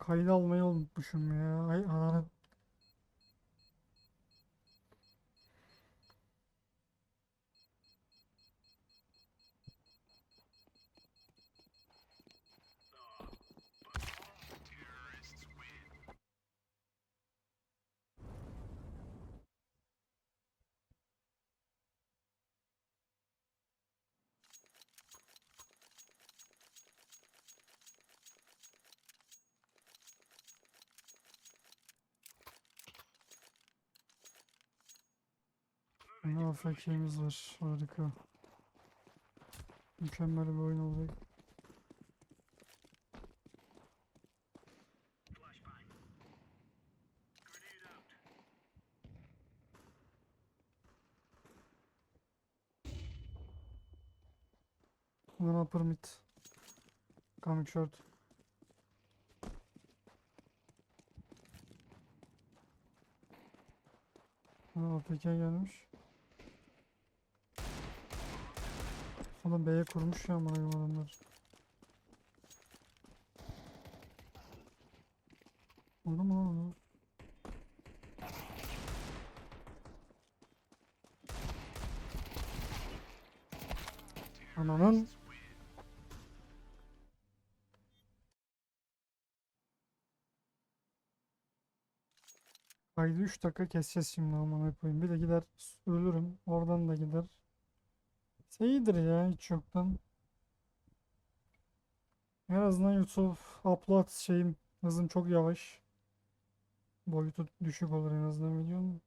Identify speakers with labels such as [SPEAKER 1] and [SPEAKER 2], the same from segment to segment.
[SPEAKER 1] Kaydı almayı unutmuşum ya. Ay ananı. Ne AFK'miz var. Harika. Mükemmel bir oyun olacak. One upper mid. Coming short. Ha, APK gelmiş. Oğlum B'ye kurmuş ya amına adamlar. Oldu mu lan onu? Ananın Haydi 3 dakika keseceğiz şimdi amına koyayım. Bir de gider ölürüm. Oradan da gider. İyidir ya hiç yoktan. En azından YouTube upload şeyim hızım çok yavaş. Boyutu düşük olur en azından videonun.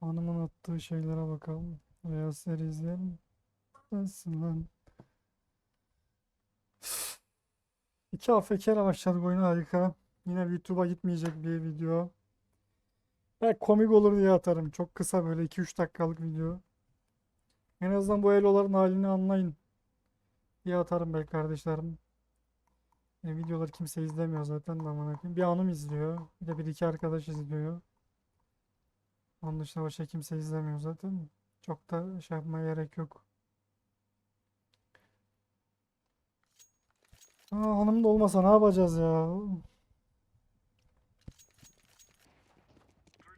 [SPEAKER 1] Hanımın attığı şeylere bakalım. Veya seri izleyelim. Nasıl lan? İki AFK'le başladık oyuna harika. Yine YouTube'a gitmeyecek bir video. Belki komik olur diye atarım. Çok kısa böyle 2-3 dakikalık video. En azından bu eloların halini anlayın diye atarım belki kardeşlerim. E, videoları kimse izlemiyor zaten de. Bir hanım izliyor. Bir de bir iki arkadaş izliyor. Onun dışında başka kimse izlemiyor zaten. Çok da şey yapmaya gerek yok. Aa, hanım da olmasa ne yapacağız ya?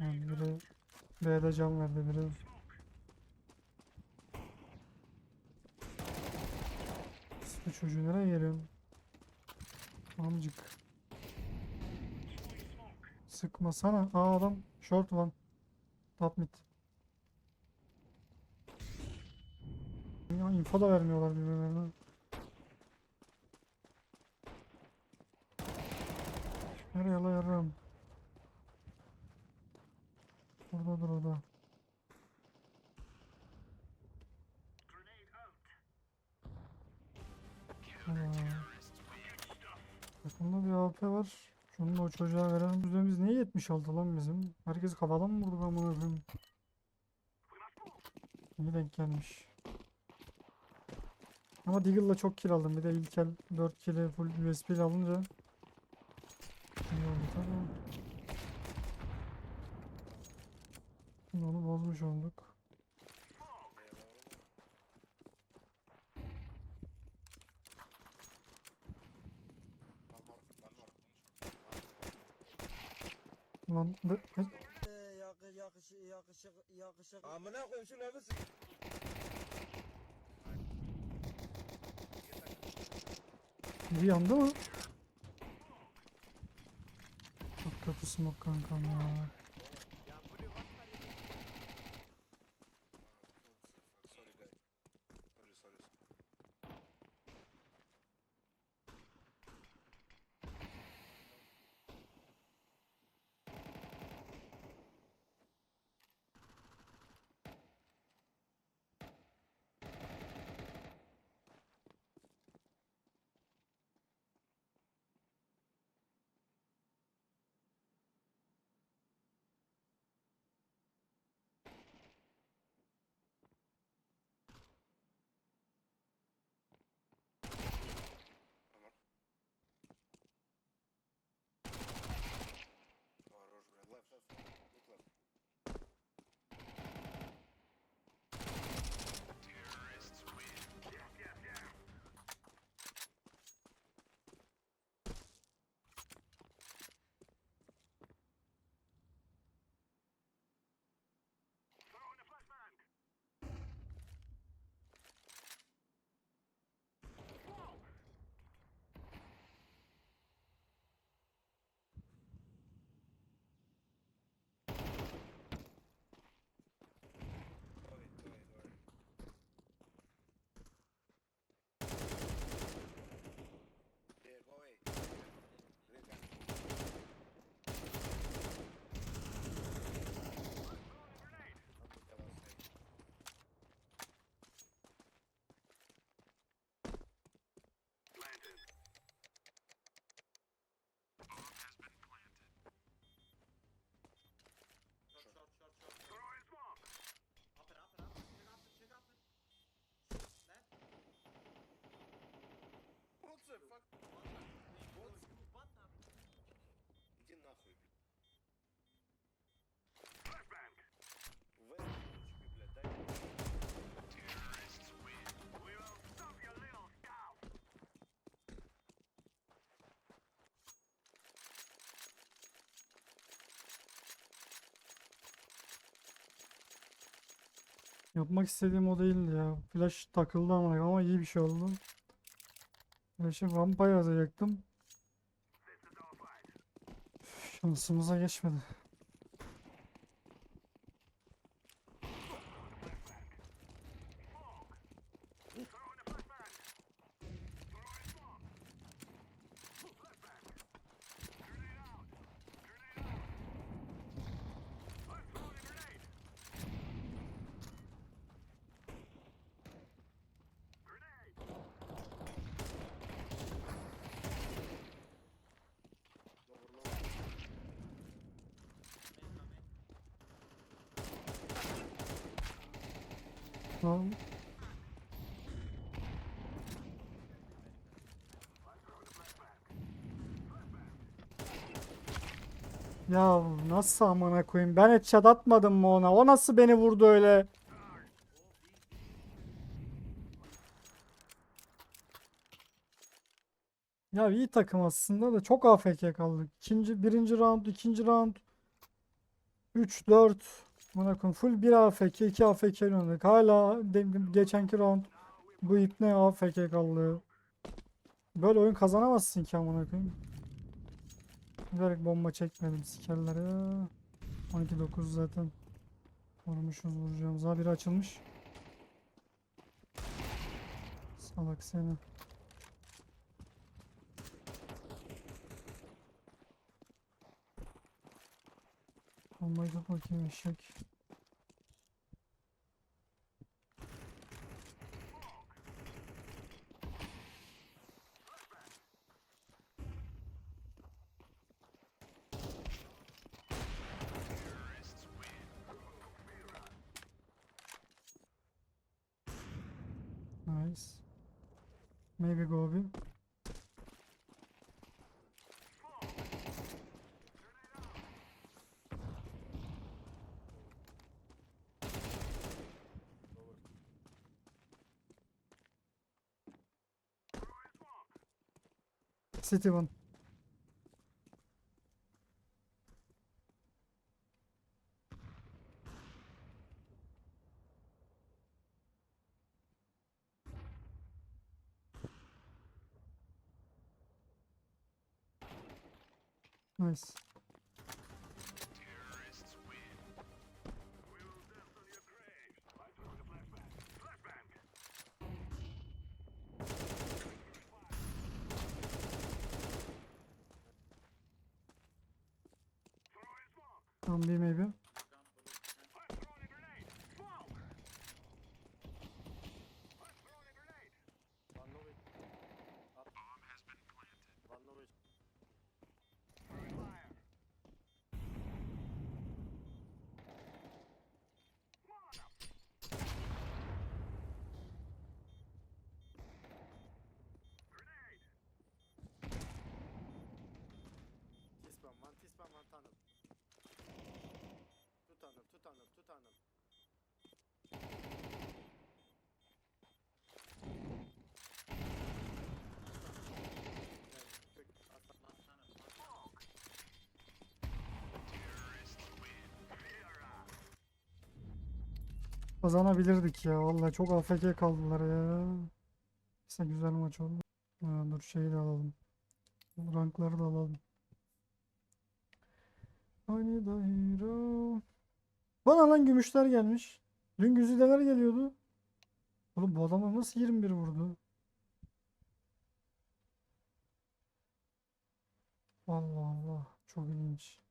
[SPEAKER 1] Yani biri B'de can verdi biri. Bu çocuğu nereye geliyorsun? Amcık. Sıkmasana. Aa adam short one. Top mid. Ya info da vermiyorlar birbirlerine. Nereye la yarım? Oradadır o da. Aa. Takımda bir AP var. Şunu da o çocuğa verelim. Düzemiz niye 76 lan bizim? Herkes kafadan mı vurduk amına koyayım? İyi denk gelmiş. Ama Deagle'la çok kill aldım. Bir de İlkel 4 kill'i full USP ile alınca iyi oldu tabii. Şimdi onu bozmuş olduk. Lan be- be-
[SPEAKER 2] Yakış, yakış, yakışık, yakışık. Amına koyayım şu lafı
[SPEAKER 1] biri yandı mı? Çok kötü smoke kankam ya.
[SPEAKER 2] Иди нахуй,
[SPEAKER 1] Yapmak istediğim o değildi ya. Flash takıldı ama ama iyi bir şey oldu. Flash'ı rampa yazacaktım. Şansımıza geçmedi. Tamam. Ya nasıl amına koyayım? Ben headshot atmadım mı ona? O nasıl beni vurdu öyle? Ya iyi takım aslında da çok AFK kaldık. İkinci, birinci round, ikinci round. 3, 4. Koyayım full 1 AFK, 2 AFK oynadık. Hala geçenki round bu ipne AFK kaldı. Böyle oyun kazanamazsın ki amına koyayım. Bomba çekmedim sikerler ya. 12-9 zaten. Vurmuşuz vuracağımız. Ha biri açılmış. Salak seni. Bombayı tut bakayım eşek. Nice. Maybe Gobi. City one. Nice. Tamam bir maybe. Kazanabilirdik ya. Vallahi çok AFK kaldılar ya. Neyse güzel maç oldu. Ha, dur şeyi de alalım. Rankları da alalım. Hani dairo. Bana lan gümüşler gelmiş. Dün güzideler geliyordu. Oğlum bu adamlar nasıl 21 vurdu? Allah Allah. Çok ilginç.